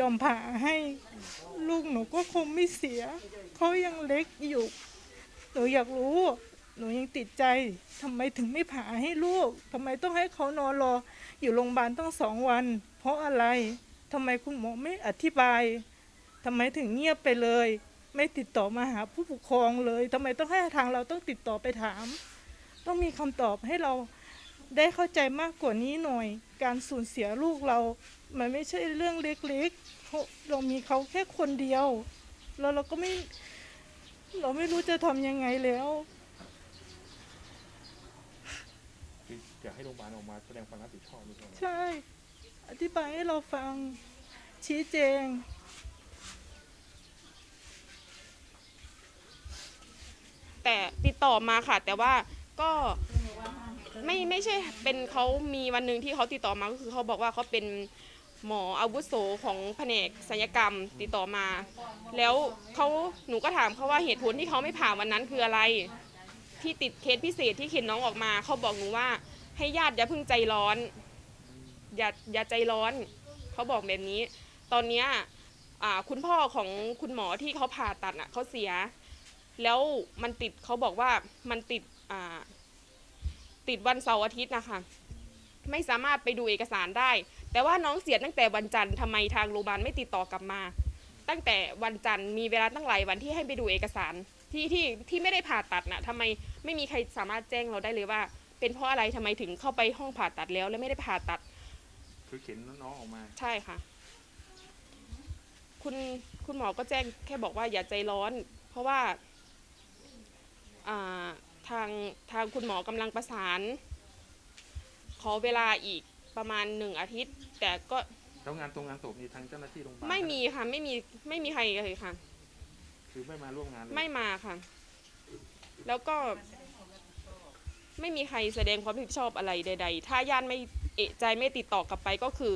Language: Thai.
ยอมผ่าให้ลูกหนูก็คงไม่เสีย เขายังเล็กอยู่ หนูอยากรู้ หนูยังติดใจทำไมถึงไม่ผ่าให้ลูกทำไมต้องให้เขานอนรอ อยู่โรงพยาบาลตั้งสองวัน เพราะอะไรทำไมคุณหมอไม่อธิบายทำไมถึงเงียบไปเลย ไม่ติดต่อมาหาผู้ปกครองเลยทำไมต้องให้ทางเราต้องติดต่อไปถาม ต้องมีคำตอบให้เรา ได้เข้าใจมากกว่านี้หน่อย การสูญเสียลูกเรา มันไม่ใช่เรื่องเล็กๆเพราะเรามีเขาแค่คนเดียว แล้วเราก็ไม่ เราไม่รู้จะทำยังไงแล้ว คืออยากให้โรงพยาบาลออกมาแสดงความรับผิดชอบด้วยใช่ไหมใช่ อธิบายให้เราฟัง ชี้แจง แต่ติดต่อมาค่ะ แต่ว่าก็ ไม่ไม่ใช่เป็นเขามีวันหนึ่งที่เขาติดต่อมาก็คือเขาบอกว่าเขาเป็นหมออาวุโสของแผนกศัลยกรรมติดต่อมา แล้วเขาหนูก็ถามเขาว่าเหตุผลที่เขาไม่ผ่าวันนั้นคืออะไร ที่ติดเคสพิเศษที่เข็นน้องออกมาเขาบอกหนูว่าให้ญาติอย่าเพิ่งใจร้อน อย่าอย่าใจร้อนเขาบอกแบบนี้ ตอนเนี้ยอ่าคุณพ่อของคุณหมอที่เขาผ่าตัดอะเขาเสีย แล้วมันติดเขาบอกว่ามันติดอ่า ติดวันเสาร์อาทิตย์นะคะไม่สามารถไปดูเอกสารได้ แต่ว่าน้องเสียตั้งแต่วันจันทร์ทำไมทางโรงพยาบาลไม่ติดต่อกลับมา ตั้งแต่วันจันทร์มีเวลาตั้งหลายวันที่ให้ไปดูเอกสารที่ที่ที่ไม่ได้ผ่าตัดนะทำไมไม่มีใครสามารถแจ้งเราได้เลยว่า เป็นเพราะอะไรทำไมถึงเข้าไปห้องผ่าตัดแล้ว แล้วไม่ได้ผ่าตัด คือเข็นน้องๆออกมาใช่ค่ะ คุณคุณหมอก็แจ้งแค่บอกว่าอย่าใจร้อน เพราะว่าอ่า ทางทางคุณหมอกำลังประสาน ขอเวลาอีกประมาณหนึ่งอาทิตย์ แต่ก็แล้วงานตรงงานศพนี่ทางเจ้าหน้าที่โรงพยาบาลไม่มีค่ะไม่มีไม่มีใครเลยค่ะ คือไม่มาร่วมงานเลยไม่มาค่ะ แล้วก็ ไม่มีใครแสดงความรับผิดชอบอะไรใด ๆ ถ้าญาติไม่เอะใจไม่ติดต่อกลับไปก็คือ